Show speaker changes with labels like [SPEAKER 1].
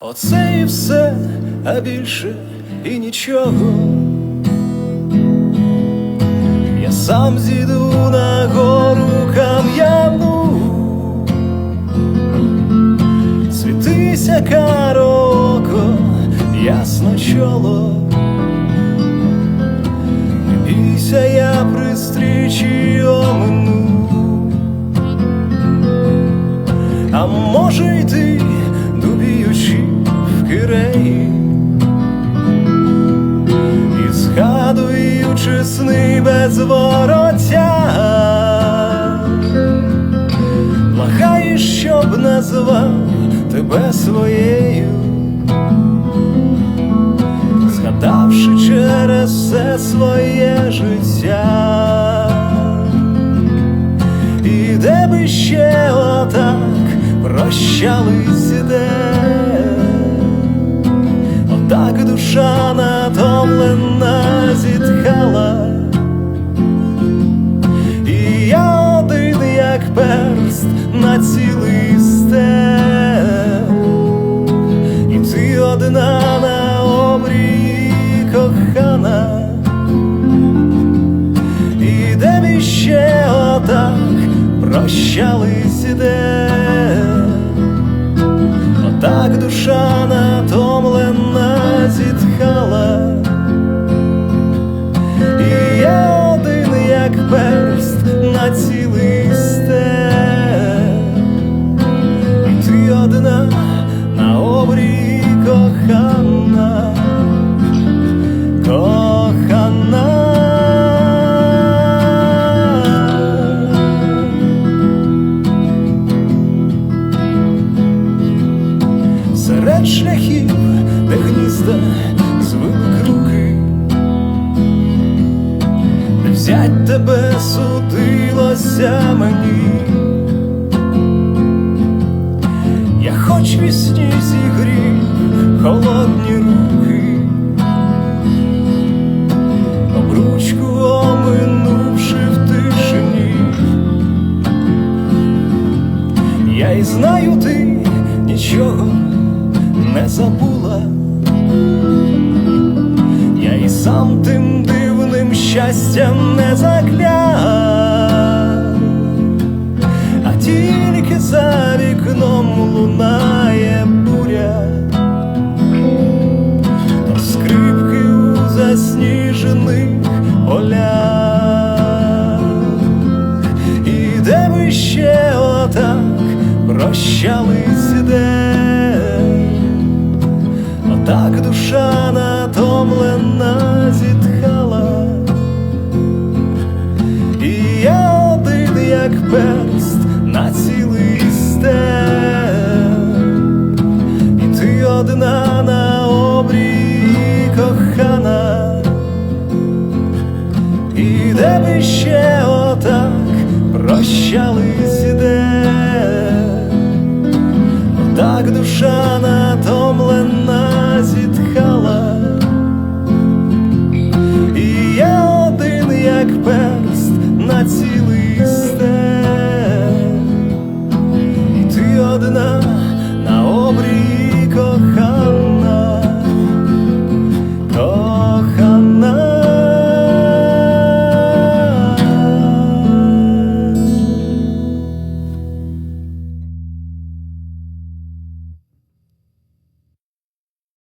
[SPEAKER 1] Оце і все, а більше і нічого. Я сам зійду на гору кам'яну, світися кароко, ясно чоло. Не бійся, я при омину. А може й ти, в і згадуючи сни без вороття, благаєш, щоб назвав тебе своєю, згадавши через все своє життя. І де би ще отак прощались де, душа натомлена зітхала, і я один, як перст на цілий степ, і ти одна на обрії кохана. І де б іще отак прощались де, отак душа натомлена як перст на цілий степ, і ти одна на обрії кохана кохана. Серед шляхів, де гнізда звик руки, взять тебе судилося мені. Я хоч вісні зігрів холодні руки, обручку оминувши в тишині. Я й знаю, ти нічого не забула. Я і сам тим щастям не закляв, а тільки за вікном лунає буря, то скрипки у засніжених полях, і де ви ще отак прощались день, як перст на цілий степ, і ти одна на обрії кохана, і де би ще отак прощались де, так душа натомлена зітхала, і я один, як перст на цілий